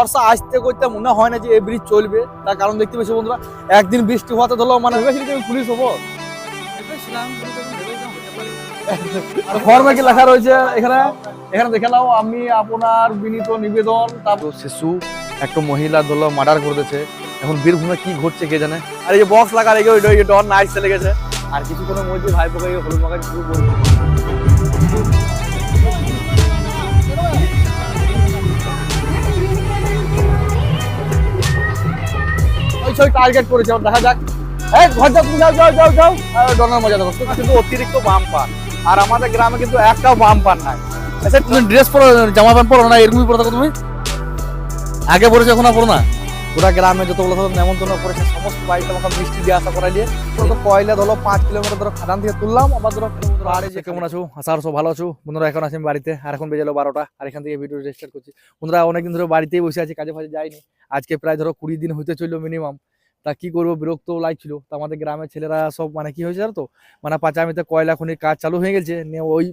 বর্ষা আসতে করতে মনে হয় না যে এই ব্রিজ চলবে। তার কারণ দেখতে পেয়েছি বন্ধুরা একদিন বৃষ্টি হওয়াতে ধরো মানে ভেবেছিলি আমি পুলিশ হব? আর ফর্মে কি লেখা রয়েছে এখানে? এখানে দেখে নাও আমি আপনার বিনীত নিবেদন তারপর শিশু একটা মহিলা ধরো মার্ডার করতেছে এখন বীরভূমে কি ঘটছে কে জানে? আর এই যে বক্স লাগা রেখে ওই ডর নাইট চলে গেছে। আর কিছুক্ষণের মধ্যে ভাই পোকা হলুদ মাখা শুরু করবে ছবি টার্গেট করেছে আমার দেখা যাক। এই ঘর যাও তুমি যাও যাও যাও। যাও ডনার মজা দেখো কিন্তু অতিরিক্ত বাম পান আর আমাদের গ্রামে কিন্তু একটাও বাম পান নাই। আচ্ছা তুমি ড্রেস পরো জামা প্যান্ট পরো না এরকমই পরে থাকো তুমি? আগে পড়েছো এখন আর পড়ো না? পুরা গ্রামে যতগুলো ধরো নেমন্তন্ন করেছে সমস্ত বাড়িতে আমাকে মিষ্টি দিয়ে আসা তো কয়লা ধরো পাঁচ কিলোমিটার ধরো খাদান থেকে তুললাম আবার ধরো যে কেমন আছো? আশা সব ভালো আছো। বন্ধুরা এখন আছি আমি বাড়িতে আর এখন বেজে বারোটা আর এখান থেকে ভিডিও স্টার্ট করছি। বন্ধুরা অনেকদিন ধরে বাড়িতেই বসে আছি কাজে ফাজে যাইনি। আজকে প্রায় ধরো কুড়ি দিন হইতে চলল মিনিমাম তা কি করব? বিরক্ত লাগছিল। তা আমাদের গ্রামের ছেলেরা সব মানে কি হয়েছে তো? মানে পাঁচামিতে কয়লা, খনির কাজ চালু হয়ে গেছে, নিয়ে ওই,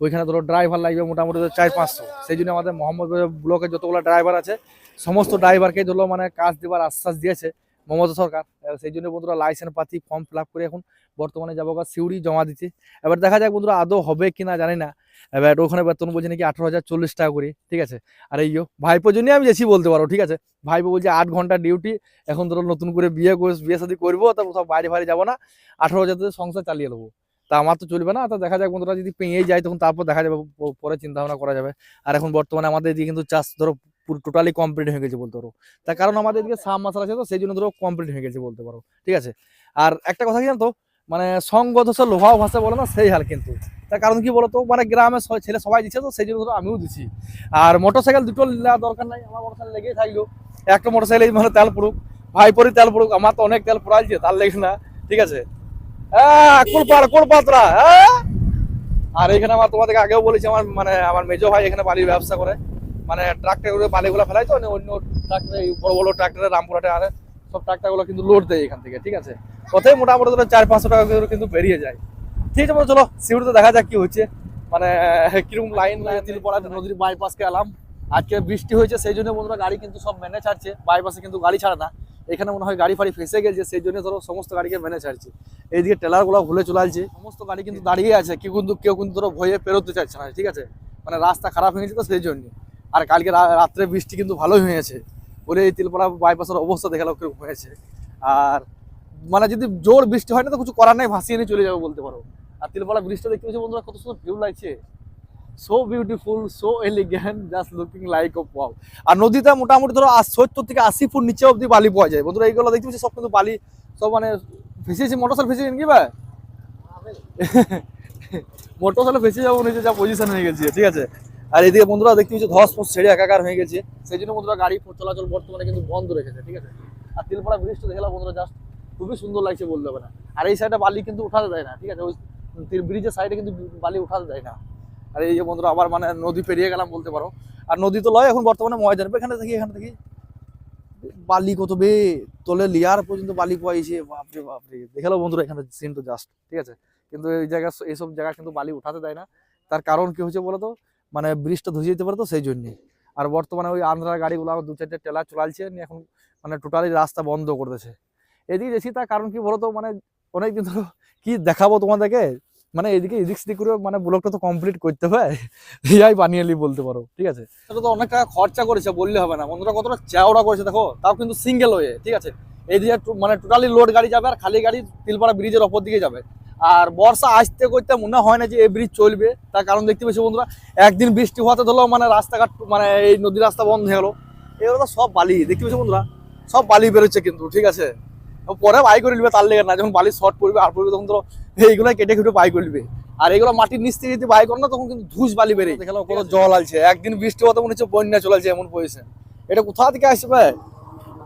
ওইখানে ধরো ড্রাইভার লাগবে মোটামুটি চার, পাঁচশো। সেই জন্য আমাদের মোহাম্মদ ব্লকের যতগুলো ড্রাইভার আছে, সমস্ত ড্রাইভারকে ধরো মানে কাজ দেওয়ার আশ্বাস দিয়েছে। মমতা সরকার। সেই জন্য বন্ধুরা লাইসেন্স পাতি ফর্ম ফিল করে এখন বর্তমানে যাব সিউড়ি জমা দিতে। এবার দেখা যাক বন্ধুরা আদৌ হবে কিনা জানি না। এবার ওখানে বেতন বলছে নাকি আঠারো হাজার চল্লিশ টাকা করে, ঠিক আছে? আর এই ভাইপো জন্য আমি বেশি বলতে পারো ঠিক আছে? ভাইপো বলছে আট ঘণ্টা ডিউটি এখন ধরো নতুন করে বিয়ে বিয়ে শাদী করব, তা কোথাও বাইরে বাইরে যাব না। আঠারো হাজার সংসার চালিয়ে নেব। তা আমার তো চলবে না, তা দেখা যাক বন্ধুরা যদি পেয়ে যায় তখন তারপর দেখা যাবে পরে চিন্তা ভাবনা করা যাবে। আর এখন বর্তমানে আমাদের এদিকে কিন্তু চাষ, ধরো পুরো টোটালি কমপ্লিট হয়ে গেছে বলতে পারো। তার কারণ আমাদের এদিকে সাম মাসাল আছে তো, সেই জন্য ধরো কমপ্লিট হয়ে গেছে বলতে পারো। ঠিক আছে? আর একটা কথা কি জানো তো? মানে সঙ্গত লোহাও ভাষা বলে না, সেই হাল কিন্তু। তার কারণ কি বলতো? মানে গ্রামে ছেলে সবাই দিচ্ছে তো, সেই জন্য ধরো আমিও দিচ্ছি আর মোটর সাইকেল দুটো দরকার নাই, আমার মোটর সাইকেল লেগেই থাকল। একটা মোটর সাইকেল মানে তেল পড়ুক ভাই পরি তেল পড়ুক, আমার তো অনেক তেল পড়াইছে, তার লেগে না। ঠিক আছে? আর এখানে আমার তোমাদেরকে আগেও বলেছি, আমার মানে আমার মেজো ভাই এখানে বালির ব্যবসা করে। মানে ট্রাক্টর করে বালিগুলো ফেলাই তো অন্য ট্রাক্টরে বড় বড় ট্রাক্টরে, রামপুরহাটে আনে সব ট্রাক্টরগুলো কিন্তু লোড দেয় এখান থেকে, ঠিক আছে? কোথায় মোটামুটি ধরো চার, পাঁচশো টাকা করে কিন্তু বেরিয়ে যায়। ঠিক আছে চলো সিউড়িতে দেখা যাক কি হচ্ছে। মানে কীরকম লাইন তিলপড়া নদীর বাইপাসকে এলাম। আজকে বৃষ্টি হয়েছে, সেই জন্য বন্ধুরা গাড়ি কিন্তু সব মেনে ছাড়ছে। বাইপাসে কিন্তু গাড়ি ছাড়ে না। এখানে মনে হয় গাড়ি ফাড়ি ফেসে গেছে, সেই জন্য ধরো সমস্ত গাড়িকে মেনে ছাড়ছে। এইদিকে টেলারগুলো ভুলে চলে আসছে সমস্ত গাড়ি কিন্তু দাঁড়িয়ে আছে। কেউ কিন্তু কেউ কিন্তু ধরো ভয়ে পেরোতে চাইছে না, ঠিক আছে? মানে রাস্তা খারাপ হয়ে গেছে তো সেই জন্য। আর কালকে রাত্রে বৃষ্টি কিন্তু ভালোই হয়েছে। বলে এই তিলপাড়া বাইপাসের অবস্থা দেখাল কীরকম হয়েছে। আর মানে যদি জোর বৃষ্টি হয় না তো কিছু করার নাই ভাসিয়ে নিয়ে চলে যাবে বলতে পারো। আর তিলপাড়া ব্রিজটা দেখতে পাচ্ছি বন্ধুরা কত সুন্দর ভিউ লাগছে। So beautiful so elegant just looking like of wow আর নদীতে মোটামুটি ধরো সত্তর থেকে আশি ফুট নিচে অব্দি বালি পাওয়া যায়। বন্ধুরা এইগুলো দেখতে পাচ্ছি সব কিন্তু বালি সব মানে ফেসেছি মোটর সাইকেল ফেসেছেন কি ভাই মোটর সাইকেল ফেসে যাব নিচে যা পজিশন হয়ে গেছে ঠিক আছে? আর এদিকে বন্ধুরা দেখতে পাচ্ছি ধস ফস ছেড়ে একাকার হয়ে গেছে। সেই জন্য বন্ধুরা গাড়ি চলাচল বর্তমানে কিন্তু বন্ধ রেখেছে, ঠিক আছে? আর তিলপাড়া ব্রিজটা দেখলাম বন্ধুরা জাস্ট খুবই সুন্দর লাগছে বলতে হবে না। আর এই সাইডে বালি কিন্তু উঠাতে দেয় না, ঠিক আছে? ওই ব্রিজের সাইডে কিন্তু বালি উঠাতে দেয় না। আর এই যে বন্ধুরা আবার মানে নদী পেরিয়ে গেলাম বলতে পারো। আর নদী তো লয় এখন বর্তমানে ময়দান। এখানে দেখি এখানে দেখি। বালি কত বে, তোলে লিয়ার পর্যন্ত বালি পাইছে বাপরে বাপরে। দেখাল বন্ধুরা এখানে সিন তো জাস্ট ঠিক আছে? কিন্তু এই জায়গা এইসব জায়গা কিন্তু বালি উঠাতে দেয় না। তার কারণ কি হচ্ছে বলতো মানে ব্রিজটা ধসে যেতে পারে তো সেই জন্যে। আর বর্তমানে ওই আন্ধ্রার গাড়িগুলো আবার দু চারটে টেলা চলালছে এখন মানে টোটালি রাস্তা বন্ধ করে দিয়েছে। এদিকে দেখছি তার কারণ কি বলতো মানে অনেকদিন ধরো কি দেখাবো তোমাদেরকে? মানে এদিকে এদিক সেদিক করে মানে ব্লকটা তো কমপ্লিট করতে হবে। ইয়াই বানিয়ে নি বলতে পারো, ঠিক আছে? এটা তো অনেক টাকা খরচা করেছে, বললে হবে না। বন্ধুরা, কতটা চওড়া করেছে, দেখো। তাও কিন্তু সিঙ্গেল হয়ে, ঠিক আছে? এইদিকে টু- মানে টোটালি লোড গাড়ি যাবে আর খালি গাড়ি তিলপাড়া ব্রিজের ওপর দিকে যাবে। আর বর্ষা আসতে করতে মনে হয় না যে এই ব্রিজ চলবে। তার কারণ দেখতে পেয়েছি বন্ধুরা একদিন বৃষ্টি হওয়াতে ধরো মানে রাস্তাঘাট মানে এই নদী রাস্তা বন্ধ হয়ে গেলো। এগুলো তো সব বালি দেখতে পেয়েছি বন্ধুরা? সব বালি বেরোচ্ছে কিন্তু ঠিক আছে? পরে বাই করে নিবে তার লেগে না যখন বালি শর্ট পড়বে আর পড়বে তখন ধরো এইগুলো কেটে কেটে বাই করে নিবে। আর এগুলো মাটির নিচ থেকে যদি বাই করে না তখন কিন্তু ধুস বালি বেরিয়ে। দেখলাম কোনো জল আছে একদিন বৃষ্টি হতে মনে হচ্ছে বন্যা চলেছে এমন পজিশন এটা কোথা থেকে আসবে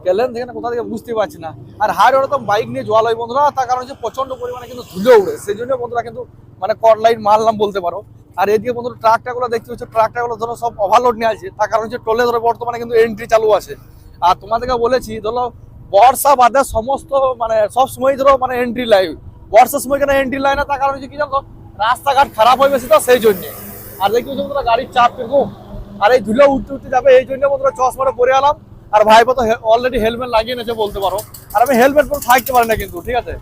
গেলেন থেকে না কোথা থেকে বুঝতে পারছি না। আর হাই রোডে তো বাইক নিয়ে জল হয় বন্ধুরা, তার কারণ হচ্ছে প্রচণ্ড পরিমাণে কিন্তু ধুলো উড়ে। সেই জন্য বন্ধুরা কিন্তু মানে লাইন মারলাম বলতে পারো। আর এদিকে বন্ধুরা ট্রাকটা গুলো দেখতে পাচ্ছ ট্রাকটা গুলো ধরো সব ওভারলোড নিয়ে আছে তার কারণ হচ্ছে টোলে ধরো বর্তমানে কিন্তু এন্ট্রি চালু আছে। আর তোমাদেরকে বলেছি, ধরো বর্ষা বাদে সমস্ত মানে সব সময় ধরো মানে এন্ট্রি লাইন বর্ষার সময় কেন এন্ট্রি লাইন না? তার কারণ হচ্ছে কি জানো রাস্তাঘাট খারাপ হয়ে গেছে তো সেই জন্য। আর দেখতে পাচ্ছ বন্ধুরা, গাড়ির চাপ কীরকম আর এই ধুলো উঠতে উঠতে যাবে, এই জন্য বন্ধুরা চশমাটা পরে এলাম। আর ভাইপো তো অলরেডি হেলমেট লাগিয়ে নিয়েছে বলতে পারো। আর আমি হেলমেট পরে থাকতে পারি না কিন্তু, ঠিক আছে?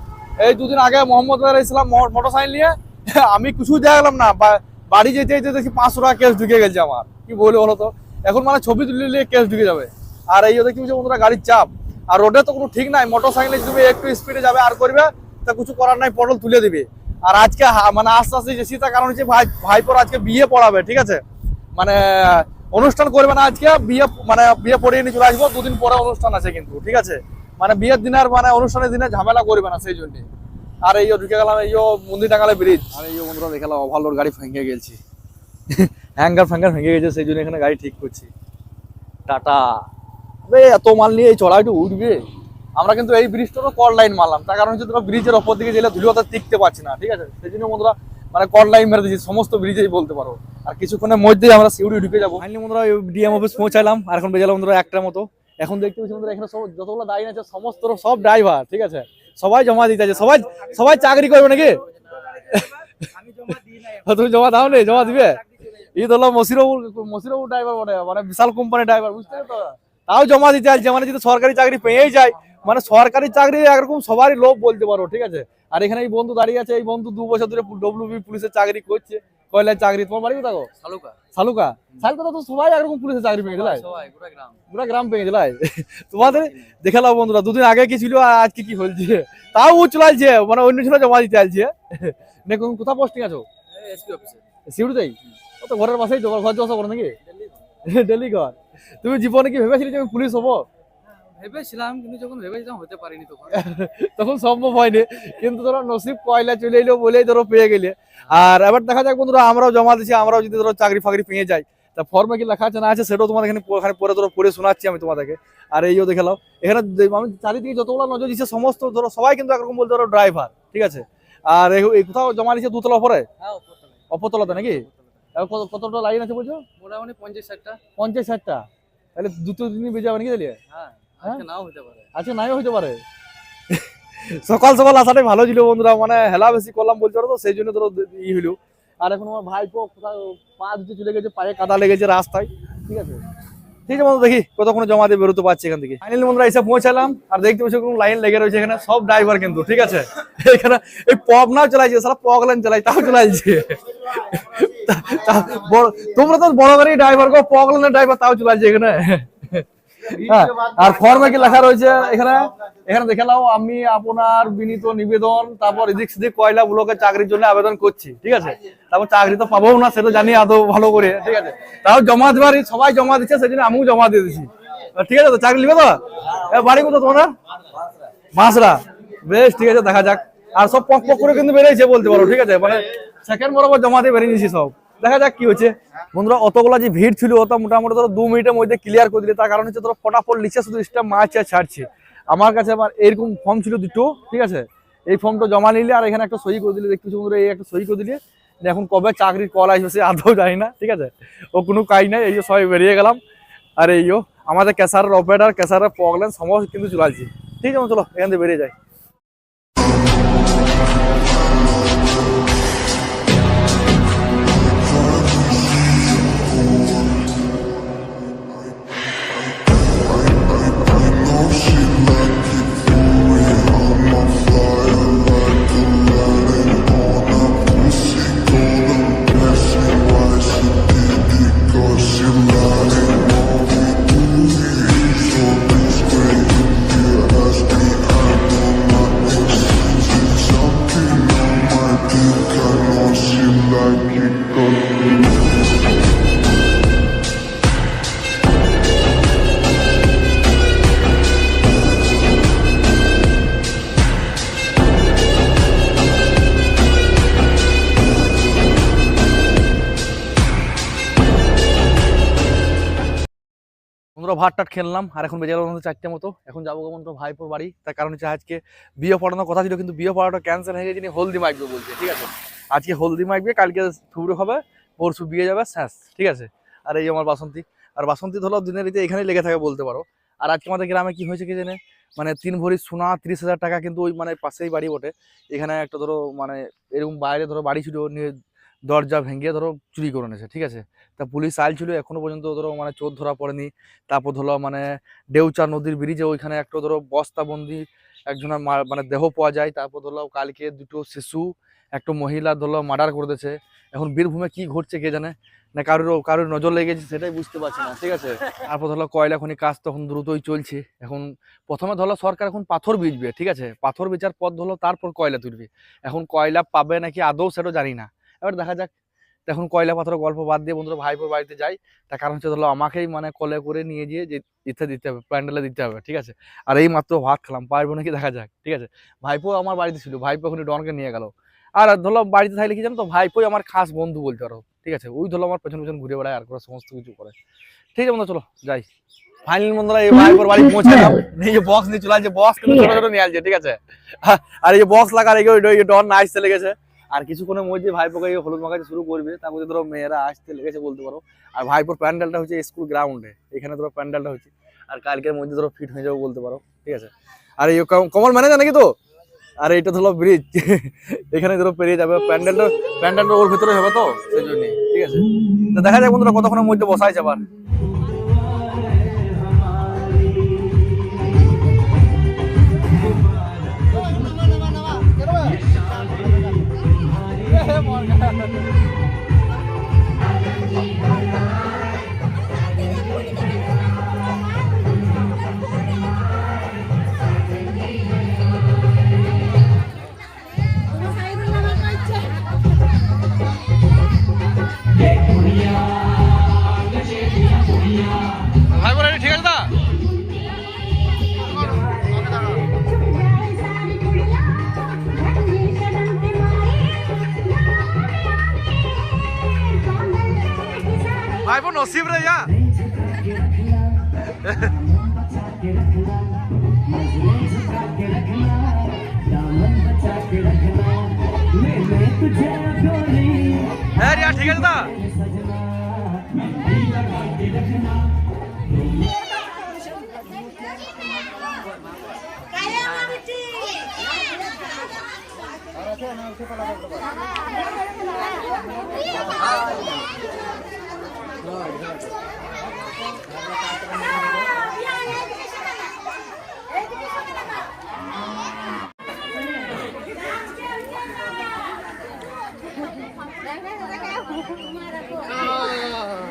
এই দুদিন আগে মোহাম্মদ ইসলাম মোটর সাইকেল নিয়ে, আমি কিছু দেখলাম না। বাড়ি যেতে যেতে দেখি পাঁচশো টাকা কেস ঢুকে গেছে আমার। কি বলে বলো তো? এখন মানে ছবি তুলে নিয়ে কেস ঢুকে যাবে। আর এই দেখি যে বন্ধুরা গাড়ির চাপ। আর রোডে তো কোনো ঠিক নাই। মোটর সাইকেলে তুমি একটু স্পিডে যাবে আর করবে, তা কিছু করার নাই, পটল তুলে দিবে। আর আজকে মানে আস্তে আস্তে যে তার কারণ হচ্ছে ভাই ভাইপোর আজকে বিয়ে পড়াবে, ঠিক আছে? মানে অনুষ্ঠান করবে না আজকে বিয়ে মানে বিয়ে পড়িয়ে নিয়ে চলে আসব দুদিন পরে অনুষ্ঠান আছে কিন্তু ঠিক আছে? মানে বিয়ের দিন আর মানে অনুষ্ঠানের দিনে ঝামেলা করবে না সেই জন্য। আর এই ঢুকে গেলাম এই মন্দির টাঙ্গালে ব্রিজ আর এই বন্ধুরা দেখালাম ওভারলোড গাড়ি ভেঙে গেছি। হ্যাঙ্গার ফ্যাঙ্গার ভেঙে গেছে সেই জন্য এখানে গাড়ি ঠিক করছি। টাটা। বে এত মাল নিয়ে এই চড়াইটা উঠবে? আমরা কিন্তু এই ব্রিজটা কল লাইন মারলাম তার কারণ হচ্ছে তোমরা ব্রিজের ওপর দিকে গেলে ধুলো টিকতে পারছি না ঠিক আছে? সেই জন্য বন্ধুরা মানে কল লাইন মেরে দিয়েছি, সমস্ত ব্রিজেই বলতে পারো। আর কিছুক্ষণের মধ্যেই আমরা সিউড়ি ঢুকে যাব। ফাইনালি বন্ধুরা ডিএম অফিস পৌঁছালাম, আর এখন বেজালাম বন্ধুরা একটার মতো। এখন দেখতে পাচ্ছি বন্ধুরা, এখানে যতগুলো দাঁড়িয়ে আছে, সমস্ত সব ড্রাইভার ঠিক আছে? সবাই জমা দিতে আছে, সবাই সবাই চাকরি করবে নাকি? তুমি জমা দাও নি, জমা দিবে? এই হলো মসিরবাবু মসিরবাবু ড্রাইভার বটে মানে বিশাল কোম্পানি ড্রাইভার বুঝতে তো তাও জমা দিতে আসছে মানে যদি সরকারি চাকরি পেয়েই যায় মানে সরকারি চাকরি একরকম সবারই লোভ বলতে পারো ঠিক আছে? আর এখানে এই বন্ধু দাঁড়িয়ে আছে এই বন্ধু দু বছর ধরে ডব্লিউবি পুলিশের চাকরি করছে। কয়লার চাকরি তোমার বাড়ি কোথাও শালুকা শালুকা শালুকা তো সবাই একরকম পুলিশের চাকরি পেয়ে গেলাই গ্রাম। পুরা গ্রাম পেয়ে গেলাই তোমাদের দেখালাম বন্ধুরা দুদিন আগে কি ছিল আর আজকে কি হয়েছে? তাও ও চলাইছে মানে অন্য ছিল জমা দিতে আসছে দেখুন কোথাও পোস্টিং আছো? সিউড়িতেই? ও তো ঘরের পাশেই তো ঘর যাওয়া করো নাকি? ডেলি ঘর। তুমি জীবনে কি ভেবেছিলে যে আমি পুলিশ হব? ভেবেছিলাম কিন্তু যখন ভেবেছিলাম হতে পারিনি তখন। তখন সম্ভব হয়নি। কিন্তু ধরো নসিব কয়লা চলে এলো বলেই ধরো পেয়ে গেলে। আর এবার দেখা যাক বন্ধুরা আমরাও জমা দিচ্ছি আমরাও যদি ধরো চাকরি ফাকরি পেয়ে যাই। তা ফর্মে কি লেখা আছে না আছে সেটাও তোমাদের এখানে পরে ধরো পড়ে শোনাচ্ছি আমি তোমাদেরকে। আর এইও দেখে নাও এখানে আমি চারিদিকে যতগুলো নজর দিচ্ছে সমস্ত ধরো সবাই কিন্তু একরকম বলতে ধরো ড্রাইভার ঠিক আছে? আর এই- কোথাও জমা দিচ্ছে দুতলা পরে হ্যাঁ অপরতলাতে নাকি? কতটা লাইন আছে বলছো? মোটামুটি পঞ্চাশ ষাটটা। পঞ্চাশ ষাটটা। তাহলে দুটো দিনই বেজে যাবে নাকি তাহলে? হ্যাঁ? আজকে নাও আজকে নাই হইতে পারে। সকাল সকাল আসাটাই ভালো ছিল বন্ধুরা মানে হেলা বেশি করলাম বলছো তো সেই জন্য ধরো ই হইল। আর এখন আমার ভাইপো কোথাও পা ধুতে চলে গেছে পায়ে কাদা লেগেছে রাস্তায় ঠিক আছে? ঠিক আছে বন্ধু দেখি কতক্ষণ জমা দিয়ে বেরোতে পারছি এখান থেকে। ফাইনালি বন্ধুরা এসে পৌঁছালাম আর দেখতে পাচ্ছি কোনো লাইন লেগে রয়েছে এখানে সব ড্রাইভার কিন্তু ঠিক আছে? এখানে এই পগ নাও চালাইছে সারা পগ লাইন চালাই তাও চালাইছে। তা- তা- বড়- তোমরা তো বড় গাড়ি ড্রাইভার গো পগ লাইনের ড্রাইভার তাও চালাইছে এখানে। হ্যাঁ, আর ফর্মে কি লেখা রয়েছে এখানে? এখানে দেখে নাও আমি আপনার বিনীত নিবেদন তারপর এদিক সেদিক কয়লা ব্লকের চাকরির জন্য আবেদন করছি ঠিক আছে? তারপর চাকরি তো পাবো না সেটা জানি আদৌ ভালো করে ঠিক আছে? তাও জমা দেওয়ার সবাই জমা দিচ্ছে জন্য আমিও জমা দিয়ে দিচ্ছি ঠিক আছে তো চাকরি নিবে তো? বাড়ি কোথাও তোমার মাসরা বেশ ঠিক আছে দেখা যাক। আর সব পক পক করে কিন্তু বেরিয়েছে বলতে পারো ঠিক আছে? মানে সেকেন্ড বরাবর জমা দিয়ে বেরিয়ে নিয়েছি সব। দেখা যাক কি হচ্ছে বন্ধুরা, অতগুলা যে ভিড় ছিল, ওটা মোটামুটি ধরো দু মিনিটের মধ্যে ক্লিয়ার করে দিলে। তার কারণ হচ্ছে ধরো ফটাফট লিখছে, শুধু স্টাম্প মারছে আর ছাড়ছে। আমার কাছে আবার এরকম ফর্ম ছিল দুটো, ঠিক আছে? এই ফর্মটা জমা নিলে আর এখানে একটা সই করে দিলে। দেখতে বন্ধুরা, এই একটা সই করে দিলে। এখন কবে চাকরির কল আসবে সে আদৌ জানি না, ঠিক আছে? ও কোনো কাজ নাই, এই সবাই বেরিয়ে গেলাম। আর এইও আমাদের ক্যাসারের অপারেটার ক্যাসারের প্রবলেম সমস্ত কিন্তু চলাইছে ঠিক আছে চলো এখান থেকে বেরিয়ে যাই। বন্ধুরা ভাত টাট খেললাম, আর এখন বেজে গেল চারটে মতো। এখন যাব কেমন তো ভাইপোর বাড়ি। তার কারণ হচ্ছে আজকে বিয়ে পড়ানোর কথা ছিল, কিন্তু বিয়ে পড়াটা ক্যান্সেল হয়ে গেছে হলদি মাখবে বলছে, ঠিক আছে? আজকে হলদি মাখবে কালকে থুবড়ো হবে, পরশু বিয়ে যাবে শেষ ঠিক আছে? আর এই আমার বাসন্তী। আর বাসন্তী ধরো দিনের রীতি এখানেই লেগে থাকে বলতে পারো। আর আজকে আমাদের গ্রামে কি হয়েছে কি জানে? মানে তিন ভরি সোনা তিরিশ হাজার টাকা কিন্তু ওই মানে পাশেই বাড়ি বটে। এখানে একটা ধরো মানে এরকম বাইরে ধরো বাড়ি ছিল, নিয়ে দরজা ভেঙে ধরো চুরি করে নিয়েছে, ঠিক আছে? তা পুলিশ আইছিল এখনও পর্যন্ত ধরো মানে চোর ধরা পড়েনি। তারপর ধরো মানে ডেউচা নদীর ব্রিজে ওইখানে একটা ধরো বস্তাবন্দি একজনের মানে দেহ পাওয়া যায়। তারপর ধরো কালকে দুটো শিশু, একটা মহিলা ধরো মার্ডার করে দিয়েছে। এখন বীরভূমে কি ঘটছে কে জানে? না কারোর কারোর নজর লেগেছে সেটাই বুঝতে পারছি না, ঠিক আছে? তারপর ধরো কয়লা খনি কাজ তখন দ্রুতই চলছে। এখন প্রথমে ধরো সরকার এখন পাথর বিচবে ঠিক আছে? পাথর বেচার পর ধরো তারপর কয়লা তুলবে। এখন কয়লা পাবে নাকি আদৌ সেটা জানি না। এবার দেখা যাক। এখন কয়লা পাথরের গল্প বাদ দিয়ে বন্ধুরা ভাইপোর বাড়িতে যাই। তার কারণ হচ্ছে ধরো আমাকেই মানে কলে করে নিয়ে গিয়ে যে ইচ্ছে দিতে হবে প্যান্ডেলে দিতে হবে, ঠিক আছে? আর এই মাত্র ভাত খেলাম, পারব নাকি দেখা যাক, ঠিক আছে? ভাইপো আমার বাড়িতে ছিল, ভাইপো এখন ডনকে নিয়ে গেল। আর ধরো বাড়িতে থাকলে কি জানো তো, ভাইপোই আমার খাস বন্ধু বলতে পারো, ঠিক আছে? ওই ধরো আমার পেছন পেছন ঘুরে বেড়ায় আর করে সমস্ত কিছু করে। ঠিক আছে বন্ধু চলো যাই। ফাইনাল ভাইপোর বাড়ি বক্স নিয়ে চলে নিয়ে আসছে, ঠিক আছে? আর এই যে বক্স লাগার এই ডন না আসতে লেগেছে আর কিছুক্ষণের মধ্যে ভাইপোকে হলুদ মাখাতে শুরু করবে তারপরে ধরো মেয়েরা আসতে লেগেছে বলতে পারো। আর ভাইপোর প্যান্ডেলটা হচ্ছে স্কুল গ্রাউন্ডে, এখানে ধরো প্যান্ডেলটা হচ্ছে। আর কালকের মধ্যে ধরো ফিট হয়ে যাব বলতে পারো, ঠিক আছে? আর এই কমল ম্যানেজার নাকি তো? আর এইটা ধরো ব্রিজ, এখানে ধরো পেরিয়ে যাবে, প্যান্ডেলটা প্যান্ডেলটা ওর ভিতরে হবে তো, সেই জন্যই ঠিক আছে? দেখা যাক বন্ধুরা কতক্ষণের মধ্যে বসাইছে আবার है मॉल বোন নসিব রে যা হ্যাঁ রিয়া ঠিক আছে দা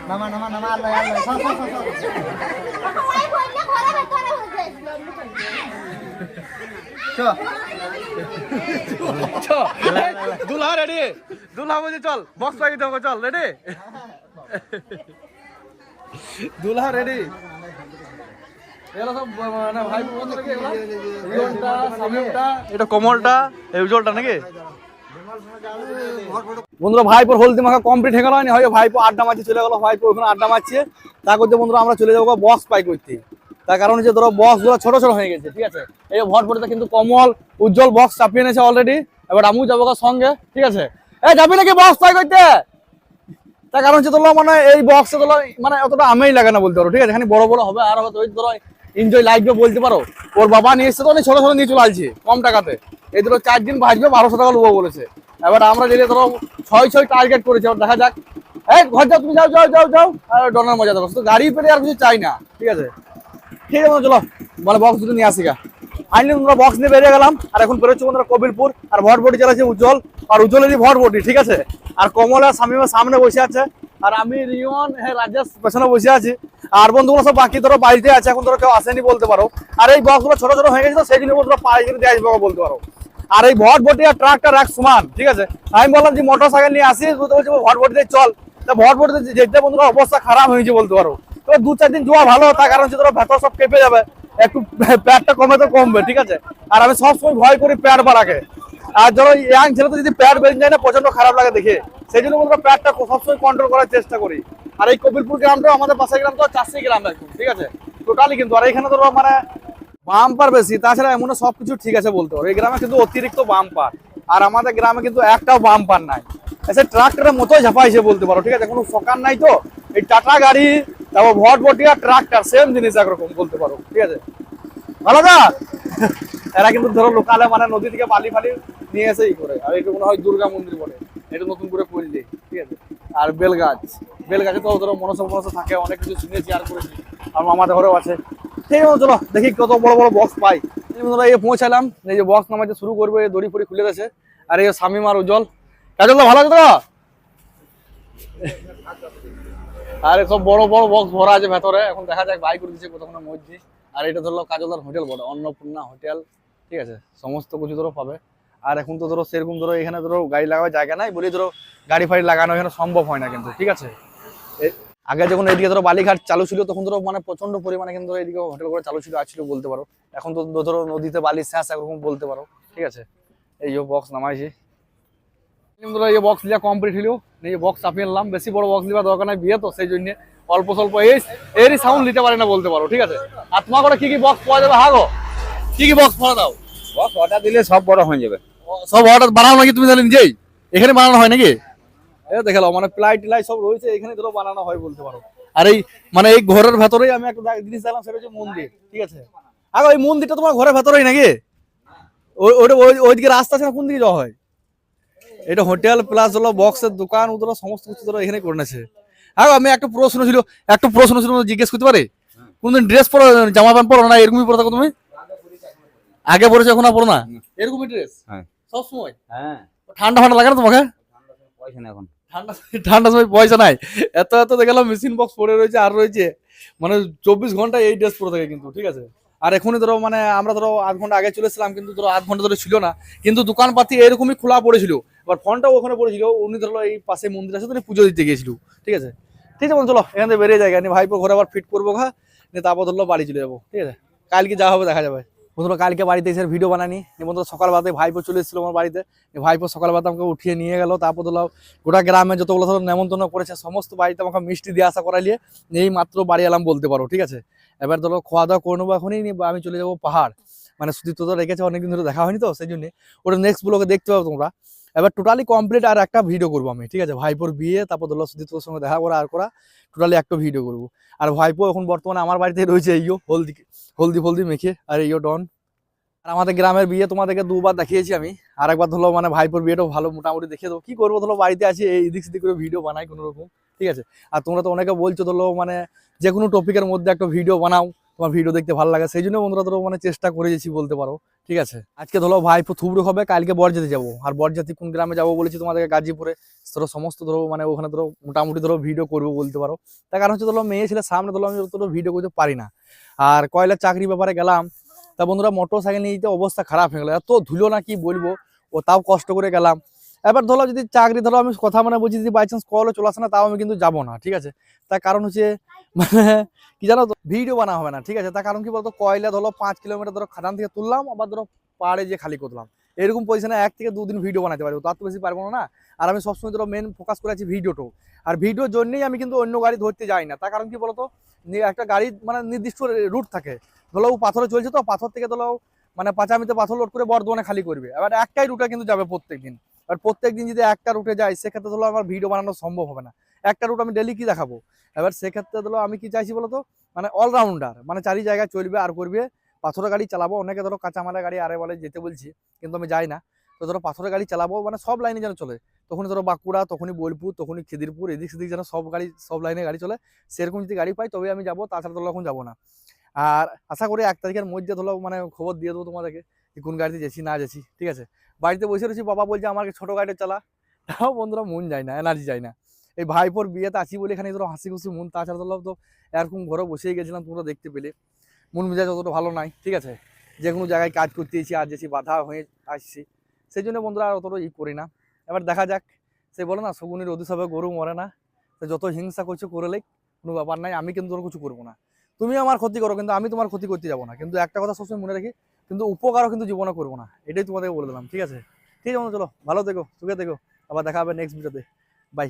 নামা নামা নামা আল্লাহ আল্লাহ সর সর সর চল দুলহা রেডি। দুলহা বলছে চল বক্স দিতে হবে চল রেডি। দুলহা রেডি মানে ভাই বোন নাকি এগুলো? রিয়নটা সামিমটা। এটা কমলটা উজ্জ্বলটা নাকি? বন্ধুরা ভাইপোর হলদি মাখা কমপ্লিট হয়ে গেল হয়নি। হয় ভাইপো আড্ডা মারছে চলে গেলো ভাইপো ওখানে আড্ডা মারছে। তা করতে বন্ধুরা আমরা চলে যাব বক্স পাই করতে। তার কারণ হচ্ছে ধরো বক্সগুলো ছোট ছোট হয়ে গেছে ঠিক আছে? এই ভটভটিতে কিন্তু কমল উজ্জ্বল বক্স চাপিয়ে নিয়েছে অলরেডি এবার আমিও যাব সঙ্গে ঠিক আছে? এ যাবি নাকি বক্স পাই করতে? তার কারণ হচ্ছে ধরো মানে এই বক্সে ধরো মানে অতটা আমেই লাগে না বলতে পারো, ঠিক আছে? এখানে বড় বড় হবে, আর হয়তো ধরো এনজয় লাগবে বলতে পারো। ওর বাবা নিয়ে এসছে তো অনেক ছোট ছোট নিয়ে চলে আসছে, কম টাকাতে। এই ধরো চার দিন ভাজবে বারোশো টাকা নেব বলেছে। এবার আমরা যেটা ধরো ছয় ছয় টার্গেট করেছি, এবার দেখা যাক। এই ঘর যাও, তুমি যাও যাও যাও যাও। আর ডনের মজা দেখো, শুধু গাড়ি পেরে আর কিছু চাই না, ঠিক আছে? ঠিক আছে, চলো মানে বক্স দুটো নিয়ে আসি গা। ফাইনালি তোমরা বক্স নিয়ে বেরিয়ে গেলাম। আর এখন বেরোচ্ছি বন্ধুরা কবিরপুর, আর ভটভটি চালাচ্ছে উজ্জ্বল, আর উজ্জ্বলেরই ভটভটি ঠিক আছে? আর কমলা শামিমের সামনে বসে আছে, আর আমি রিয়ন হ্যাঁ রাজেশ পেছনে বসে আছি। আর বন্ধুগুলো সব বাকি ধরো বাড়িতে আছে, এখন ধরো কেউ আসেনি বলতে পারো। আর এই বক্সগুলো ছোট ছোট হয়ে গেছে তো, সেই জন্য বন্ধুরা পাড়ি করে দিয়ে আসবে বলতে পারো। আর এই ভটভটি আর ট্রাকটার এক সমান, ঠিক আছে? আমি বললাম যে মোটর সাইকেল নিয়ে আসি তুই তো বলছি ভটভটিতে চল। তা ভটভটিতে যেতে বন্ধুরা অবস্থা খারাপ হয়েছে বলতে পারো। তো দু চার দিন জোয়া ভালো, তার কারণ হচ্ছে ধরো ভেতর সব কেঁপে যাবে। একটু প্যাডটা কমে তো কমবে, ঠিক আছে? আর আমি সবসময় ভয় করি প্যাড বাড়াকে। আর ধরো ইয়াং ছেলে তো যদি প্যাড বেরিয়ে যায় না প্রচণ্ড খারাপ লাগে দেখে। সেই জন্য বন্ধুরা প্যাডটা সবসময় কন্ট্রোল করার চেষ্টা করি। আর এই কবিরপুর গ্রামটাও আমাদের পাশে গ্রাম তো চাষি গ্রাম একদম, ঠিক আছে? টোটালি কিন্তু, আর এখানে ধরো মানে বাম্পার বেশি, তাছাড়া এমন সবকিছু ঠিক আছে বলতে পারো। এই গ্রামে কিন্তু অতিরিক্ত বাম্পার আর আমাদের গ্রামে কিন্তু একটাও বাম্পার নাই। এসে ট্রাক্টরের মতোই ঝাপাইছে বলতে পারো, ঠিক আছে? কোনো সকার নাই তো। এই টাটা গাড়ি তারপর ভটভটি আর ট্রাক্টর সেম জিনিস একরকম, বলতে পারো, ঠিক আছে? ভালো এরা কিন্তু ধরো লোকালে মানে নদী থেকে বালি ফালি নিয়ে এসে ই করে, আর এটা মনে হয় দুর্গা মন্দির বলে, এটা নতুন করে করলি ঠিক আছে? আর বেল গাছ বেল তো ধরো মনসা মনসা থাকে, অনেক কিছু শুনেছি আর করেছি, আর আমাদের ঘরেও আছে। ঠিক আছে, চলো, দেখি কত বড় বড় বক্স পাই। বন্ধুরা, এই পৌঁছালাম, এই যে বক্স নামাতে শুরু করবে দড়ি ফড়ি খুলে গেছে, আর এই শামিম আর উজ্জ্বল। কাজল ভালো আছে তো? আর সব বড় বড় বক্স ভরা আছে ভেতরে। এখন দেখা যাক বাই করে দিচ্ছে কতক্ষণের মধ্যে আর এটা ধরলো কাজলদার হোটেল বটে, অন্নপূর্ণা হোটেল ঠিক আছে? সমস্ত কিছু ধরো পাবে। আর এখন তো ধরো সেরকম ধরো এখানে ধরো গাড়ি লাগাবার জায়গা নাই, বলে ধরো গাড়ি ফাড়ি লাগানো এখানে সম্ভব হয় না কিন্তু, ঠিক আছে? আগে যখন এদিকে ধরো বালিঘাট চালু ছিল, তখন ধরো মানে প্রচণ্ড পরিমাণে কিন্তু এদিকে হোটেল করে চালু ছিল আছিল বলতে পারো। এখন তো ধরো নদীতে বালি শেষ এরকম বলতে পারো, ঠিক আছে? এই বক্স নামাইছি। এই বক্স লিয়া কমপ্লিট হলো এই বক্স চাপিয়ে নিলাম। বেশি বড় বক্স লিবার দরকার নাই বিয়ে তো সেই জন্য অল্প স্বল্প এই এরই সাউন্ড নিতে পারে না বলতে পারো ঠিক আছে? আর তোমার করে কি কি বক্স পাওয়া যাবে? হাগো। কি কি বক্স পাওয়া দাও? বক্স অর্ডার দিলে সব বড় হয়ে যাবে। সব অর্ডার বানাও নাকি তুমি তাহলে নিজেই? এখানে বানানো হয় নাকি? এ দেখাল মানে প্লাই টিলাই সব রয়েছে এখানে ধরো বানানো হয় বলতে পারো। আর এই মানে এই ঘরের ভেতরেই আমি একটা জিনিস দেখলাম সেটা হচ্ছে মন্দির ঠিক আছে? আগে ওই মন্দিরটা তোমার ঘরের ভেতরেই নাকি? ওই ওইদিকে রাস্তা আছে না কোন দিকে যাওয়া হয়? এটা হোটেল প্লাস হলো বক্সের দোকান ওদের সমস্ত কিছু ধরো এখানে করে নিয়েছে। আগে আমি একটা প্রশ্ন ছিল একটা প্রশ্ন ছিল জিজ্ঞেস করতে পারে? কোনদিন ড্রেস পরো জামা প্যান্ট পরো না এরকমই পরে থাকো তুমি? আগে পরেছো এখন আর পরো না? এরকমই ড্রেস হ্যাঁ। সব সময় হ্যাঁ। ঠান্ডা ফান্ডা লাগে না তোমাকে? পয়সা এখন। ঠান্ডা ঠান্ডার সময় পয়সা নাই। এত এত দেখলাম মেশিন বক্স পরে রয়েছে আর রয়েছে মানে চব্বিশ ঘণ্টা এই ড্রেস পরে থাকে কিন্তু ঠিক আছে? আর এখনই ধরো মানে আমরা ধরো আধ ঘণ্টা আগে চলে এসেছিলাম কিন্তু ধরো আধ ঘণ্টা ধরে ছিল না। কিন্তু দোকানপাতি এরকমই খোলা পড়েছিল। এবার ফোনটাও ওখানে পড়েছিল, উনি ধরো এই পাশে মন্দির আছে, তো পুজো দিতে গিয়েছিল, ঠিক আছে? ঠিক আছে চলো, এখান থেকে বেরিয়ে যায় নি ভাইপো ঘরে আবার ফিট করব খা, নিয়ে তারপর ধরলো বাড়ি চলে যাব, ঠিক আছে? কালকে যা হবে দেখা যাবে। বন্ধুরা কালকে বাড়িতে এসে ভিডিও বানানি বন্ধুরা সকালবেলাতে ভাইপো চলে এসেছিল আমার বাড়িতে। ভাইপো সকালবেলাতে আমাকে উঠিয়ে নিয়ে গেল, তারপর ধরো গোটা গ্রামে যতগুলো ধরো নেমন্তন্ন করেছে, সমস্ত বাড়িতে আমাকে মিষ্টি দিয়ে আসা করাইলে এই মাত্র বাড়ি এলাম বলতে পারো, ঠিক আছে? এবার ধরো খাওয়া দাওয়া করে নেব এখনই, নিয়ে আমি চলে যাব পাহাড়। মানে সুদীপ্ত তো রেখেছে, অনেকদিন ধরে দেখা হয়নি তো, সেই জন্য। ওটা নেক্সট ব্লগে দেখতে পাবো তোমরা। এবার টোটালি কমপ্লিট আর একটা ভিডিও করব আমি, ঠিক আছে? ভাইপোর বিয়ে, তারপর ধরো সুদীপ্তর সঙ্গে দেখা করা, আর করা টোটালি একটা ভিডিও করব। আর ভাইপো এখন বর্তমানে আমার বাড়িতে রয়েছে এইও হলদি হলদি ফলদি মেখে, আর এইও ডন। আর আমাদের গ্রামের বিয়ে তোমাদেরকে দুবার দেখিয়েছি আমি, আর একবার ধরো মানে ভাইপোর বিয়েটাও ভালো মোটামুটি দেখিয়ে দেবো। কি করব? ধরো বাড়িতে আছি, এই দিক সিদিক করে ভিডিও বানাই কোনো রকম ঠিক আছে? আর তোমরা তো অনেকে বলছো ধরো মানে যে কোনো টপিকের মধ্যে একটা ভিডিও বানাও। তোমার ভিডিও দেখতে ভালো লাগে, সেই জন্য বন্ধুরা ধরো মানে চেষ্টা করে গেছি বলতে পারো, ঠিক আছে? আজকে ধরো ভাইপো থুবড়ো হবে, কালকে বরজাতি যাব। আর বরজাতি কোন গ্রামে যাব বলেছি তোমাদেরকে গাজীপুরে, ধরো সমস্ত ধরো মানে ওখানে ধরো মোটামুটি ধরো ভিডিও করব বলতে পারো। তার কারণ হচ্ছে ধরো মেয়ে ছেলে সামনে ধরো আমি অতটা ভিডিও করতে পারি না। আর কয়লার চাকরি ব্যাপারে গেলাম, তা বন্ধুরা মোটর সাইকেল নিয়ে যেতে অবস্থা খারাপ হয়ে গেলো। এত ধুলো না কি বলব, ও তাও কষ্ট করে গেলাম। এবার ধরো যদি চাকরি ধরো আমি কথা মানে বলছি যদি বাই চান্স কলও চলে আসে না, তাও আমি কিন্তু যাব না, ঠিক আছে? তার কারণ হচ্ছে মানে কি জানো তো ভিডিও বানা হবে না, ঠিক আছে? তার কারণ কি বলতো, কয়লা ধরো পাঁচ কিলোমিটার ধরো খাদান থেকে তুললাম, আবার ধরো পাহাড়ে যে খালি করলাম। এরকম পজিশনে এক থেকে দুদিন ভিডিও বানাতে পারব তার তো বেশি পারব না আর আমি সবসময় ধরো মেন ফোকাস করে আছি ভিডিওটাও আর ভিডিওর জন্যই আমি কিন্তু অন্য গাড়ি ধরতে যাই না, তার কারণ কি বলতো একটা গাড়ি মানে নির্দিষ্ট রুট থাকে। ধরো পাথরে চলছে তো, পাথর থেকে ধরো মানে পাঁচামিতে পাথর লোড করে বর্ধমানে খালি করবে। এবার একটাই রুটে কিন্তু যাবে প্রত্যেক দিন আর প্রত্যেক দিন যদি একটা রুটে যাই, সেক্ষেত্রে ধরো আমার ভিডিও বানানো সম্ভব হবে না। একটা রুট আমি ডেলি কি দেখাবো? এবার সেক্ষেত্রে ধরো আমি কি চাইছি বলতো? মানে অলরাউন্ডার মানে চারি জায়গায় চলবে আর করবে। পাথরের গাড়ি চালাবো, অনেকে ধরো কাঁচামালের গাড়ি আরে বলে যেতে বলছি, কিন্তু আমি যাই না। তো ধরো পাথরের গাড়ি চালাবো মানে সব লাইনে যেন চলে। তখনই ধরো বাঁকুড়া, তখনই বোলপুর, তখনই খিদিরপুর, এদিক সেদিক যেন সব গাড়ি, সব লাইনে গাড়ি চলে। সেরকম যদি গাড়ি পাই তবে আমি যাব, তাছাড়া ধরো এখন যাব না। আর আশা করি এক তারিখের মধ্যে ধরো মানে খবর দিয়ে দেবো তোমাদেরকে। কোন গাড়িতে যাচ্ছি, না যাচ্ছি, ঠিক আছে? বাড়িতে বসে রয়েছি, বাবা বলছে আমাকে ছোট গাড়িটা চালা। তাও বন্ধুরা মন যায় না এনার্জি যায় না। এই ভাইপোর বিয়েতে আছি বলে এখানে ধরো হাসি খুশি মন, তাছাড়া ধরো তো এরকম ঘরে বসেই গেছিলাম, তোমরা দেখতে পেলে। মন মেজাজ অতটা ভালো নাই, ঠিক আছে? যে কোনো জায়গায় কাজ করতে এসেছি আর যেছি বাধা হয়ে আসছি। সেই জন্য বন্ধুরা আর অতটা ই করি না। এবার দেখা যাক, সে বলে না, শগুনের অধিসবে গরু মরে না। যত হিংসা করছ করলে কোনো ব্যাপার নাই, আমি কিন্তু কিছু করব না। তুমি আমার ক্ষতি করো, কিন্তু আমি তোমার ক্ষতি করতে যাব না। কিন্তু একটা কথা সবসময় মনে রাখি, কিন্তু উপকারও কিন্তু জীবনে করব না। এটাই তোমাদেরকে বলে দিলাম, ঠিক আছে? ঠিক আছে চলো, ভালো থেকো, সুখে থেকো। আবার দেখা হবে নেক্সট ভিডিওতে বাই